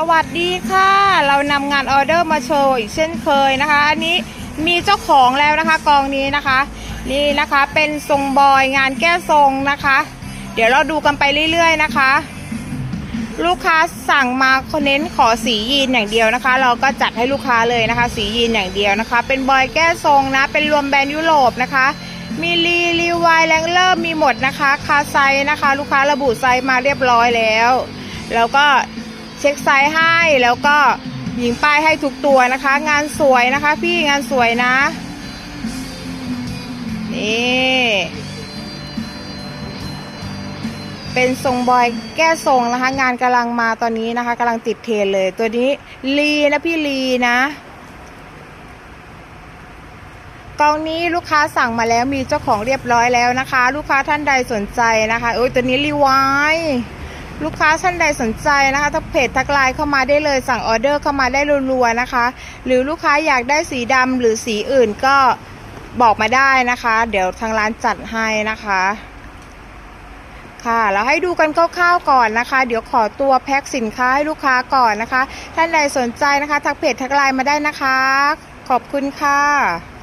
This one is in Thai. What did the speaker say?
สวัสดีค่ะ เรานำงานออเดอร์มาโชว์อีกเช่นเคยนะคะ อันนี้มีเจ้าของแล้วนะคะกองนี้นะคะ นี่นะคะเป็นทรงบอยงานแก้ทรงนะคะ เดี๋ยวเราดูกันไปเรื่อยๆนะคะ ลูกค้าสั่งมาเน้นขอสียีนอย่างเดียวนะคะ เราก็จัดให้ลูกค้าเลยนะคะ สียีนอย่างเดียวนะคะ เป็นบอยแก้ทรงนะ เป็นรวมแบรนด์ยุโรปนะคะ มีรีรีวายแรงเลอร์มีหมดนะคะ คาไซนะคะ ลูกค้าระบุไซมาเรียบร้อยแล้ว แล้วก็ เช็คไซส์ให้แล้วก็หญิงป้ายให้ทุกตัวนะคะ งานสวยนะคะ พี่งานสวยนะ นี่ เป็นทรงบอยแก้ทรงนะคะ งานกำลังมาตอนนี้นะคะกำลังติดเทรนเลยตัวนี้ลีนะพี่ลีนะกองนี้ลูกค้าสั่งมาแล้วมีเจ้าของเรียบร้อยแล้วนะคะ ลูกค้าท่านใดสนใจนะคะโอ้ยตัวนี้รีไว ลูกค้าท่านใดสนใจนะคะทักเพจทักไลน์เข้ามาได้เลยสั่งออเดอร์เข้ามาได้รัวๆนะคะ หรือลูกค้าอยากได้สีดำหรือสีอื่นก็บอกมาได้นะคะ เดี๋ยวทางร้านจัดให้นะคะ ค่ะแล้วให้ดูกันคร่าวๆก่อนนะคะ เดี๋ยวขอตัวแพ็คสินค้าให้ลูกค้าก่อนนะคะ ท่านใดสนใจนะคะ ทักเพจทักไลน์มาได้นะคะ ขอบคุณค่ะ